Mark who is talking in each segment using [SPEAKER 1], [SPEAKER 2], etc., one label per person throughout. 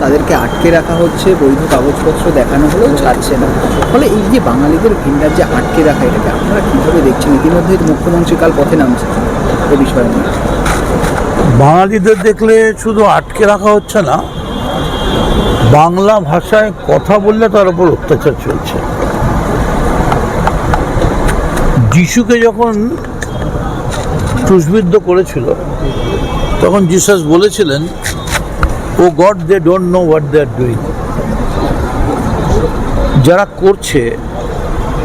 [SPEAKER 1] তাদেরকে আটকে রাখা হচ্ছে, বৈধ কাগজপত্র দেখানো হলেও ছাড়ছে না। ফলে এই যে বাঙালিদের ভিন রাজ্যে আটকে রাখা, এটাকে আপনারা কীভাবে দেখছেন? ইতিমধ্যেই তো মুখ্যমন্ত্রী কাল পথে নামছে এ বিষয়ে
[SPEAKER 2] বাঙালিদের দেখলে শুধু আটকে রাখা হচ্ছে না, বাংলা ভাষায় কথা বললে তার উপর অত্যাচার চলছে। যিশুকে যখন ক্রুশবিদ্ধ করেছিল, তখন জিসাস বলেছিলেন O God they don't know what they are doing যারা করছে,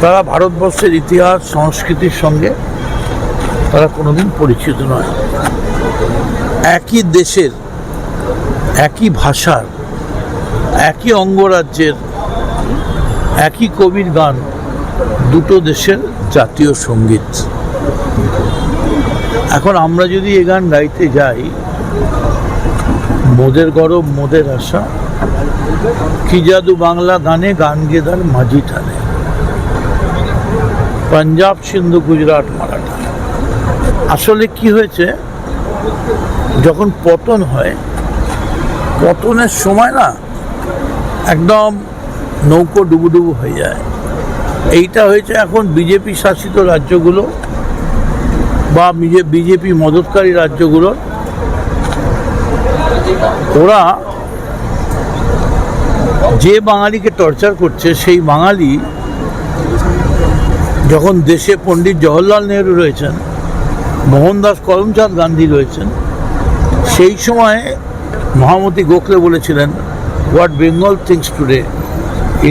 [SPEAKER 2] তারা ভারতবর্ষের ইতিহাস, সংস্কৃতির সঙ্গে তারা কোনোদিন পরিচিত নয়। একই দেশের, একই ভাষার, একই অঙ্গরাজ্যের, একই কবির গান দুটো দেশের জাতীয় সংগীত। এখন আমরা যদি এ গান গাইতে যাই মোদের গরব, মোদের আশা। কি জাদু বাংলা গানে গান গেদার মাঝি টানে পাঞ্জাব, সিন্ধু, গুজরাট, মারাঠা। আসলে কি হয়েছে, যখন পতন হয়, পতনের সময় না একদম নৌকো ডুবুডুবু হয়ে যায়। এইটা হয়েছে এখন বিজেপি শাসিত রাজ্যগুলো বা বিজেপি মদতকারী রাজ্যগুলো ওরা যে বাঙালিকে টর্চার করছে, সেই বাঙালি যখন দেশে পণ্ডিত জওহরলাল নেহরু রয়েছেন, মোহনদাস করমচাঁদ গান্ধী রয়েছেন, সেই সময় মহামতি গোখলে বলেছিলেন what Bengal thinks today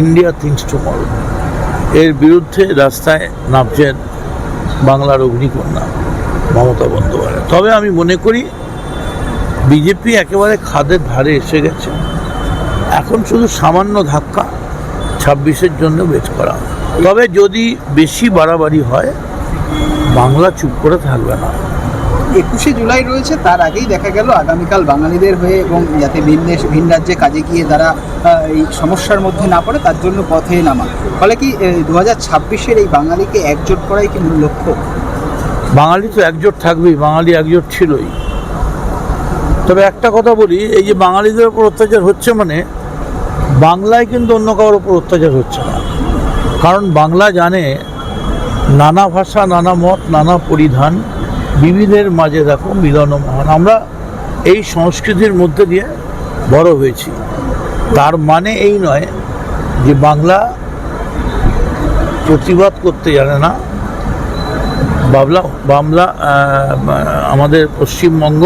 [SPEAKER 2] India thinks to tomorrow এর বিরুদ্ধে রাস্তায় নামছেন বাংলার অগ্নিকন্যা মমতা বন্দ্যোপাধ্যায়। তবে আমি মনে করি বিজেপি একেবারে খাদের ধারে এসে গেছে। এখন শুধু সামান্য ধাক্কা ছাব্বিশের জন্য বেচ করা তবে যদি বেশি বাড়াবাড়ি হয় বাংলা চুপ করে থাকবে না।
[SPEAKER 1] একুশে জুলাই রয়েছে তার আগেই দেখা গেল আগামীকাল বাঙালিদের হয়ে এবং যাতে ভিন দেশ ভিন রাজ্যে কাজে গিয়ে তারা এই সমস্যার মধ্যে না পড়ে তার জন্য পথে নামা। ফলে কি দু হাজার ছাব্বিশের এই বাঙালিকে একজোট করাই কি মূল লক্ষ্য?
[SPEAKER 2] বাঙালি তো একজোট থাকবেই বাঙালি একজোট ছিলই। তবে একটা কথা বলি, এই যে বাঙালিদের উপর অত্যাচার হচ্ছে মানে বাংলায় কিন্তু অন্য কারোর উপর অত্যাচার হচ্ছে না। কারণ বাংলা জানে নানা ভাষা, নানা মত, নানা পরিধান, বিবিধের মাঝে দেখো মিলন মহান। আমরা এই সংস্কৃতির মধ্যে দিয়ে বড় হয়েছি। তার মানে এই নয় যে বাংলা প্রতিবাদ করতে জানে না। বাবলা বাংলা আমাদের পশ্চিমবঙ্গ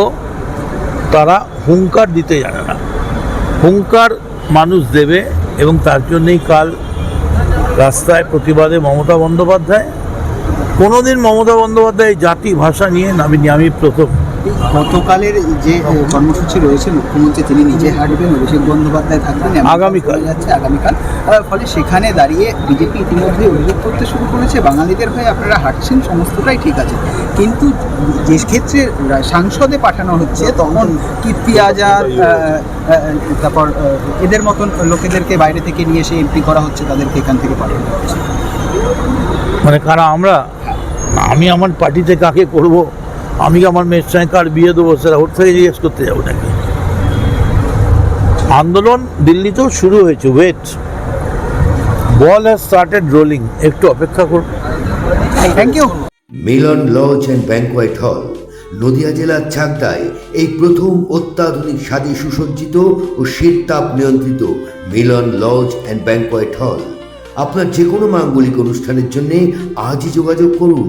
[SPEAKER 2] তারা হুঙ্কার দিতে জানে না। হুঙ্কার মানুষ দেবে এবং তার জন্যেই কাল রাস্তায় প্রতিবাদে মমতা বন্দ্যোপাধ্যায়, কোনোদিন মমতা বন্দ্যোপাধ্যায় জাতি, ভাষা নিয়ে নামিনি আমি প্রথম।
[SPEAKER 1] গতকালের যে কর্মসূচি রয়েছে মুখ্যমন্ত্রী তিনি নিজে হাঁটবেন অভিষেক বন্দ্যোপাধ্যায় থাকবেন
[SPEAKER 2] আগামীকাল।
[SPEAKER 1] যাচ্ছে আগামীকাল। ফলে সেখানে দাঁড়িয়ে বিজেপি ইতিমধ্যে অভিযোগ করতে শুরু করেছে বাঙালিদের হয়ে আপনারা হাঁটছেন সমস্তটাই ঠিক আছে। কিন্তু যে ক্ষেত্রে সাংসদে পাঠানো হচ্ছে তখন কীর্তি আজাদ তারপর এদের মতন লোকেদেরকে বাইরে থেকে নিয়ে এসে এমপি করা হচ্ছে তাদেরকে এখান থেকে পাঠানো হচ্ছে।
[SPEAKER 2] মানে কারা আমরা? আমি আমার পার্টিতে কাকে করব? আমি আমার মেয়ের সঙ্গে কার বিয়ে দেবো সেটা ওর থেকে জিজ্ঞেস করতে যাব নাকি? আন্দোলন দিল্লিতেও শুরু হয়েছে wait ball has started rolling একটু অপেক্ষা করুন।
[SPEAKER 1] Thank you
[SPEAKER 3] Milan lodge and banquet hall Nadia জেলার চাকদায় এই প্রথম অত্যাধুনিক স্বাদে সুসজ্জিত ও শীততাপ নিয়ন্ত্রিত মিলন লজ অ্যান্ড ব্যাংকোয়েট হল। আপনার যে কোনো মাঙ্গলিক অনুষ্ঠানের জন্য আজই যোগাযোগ করুন।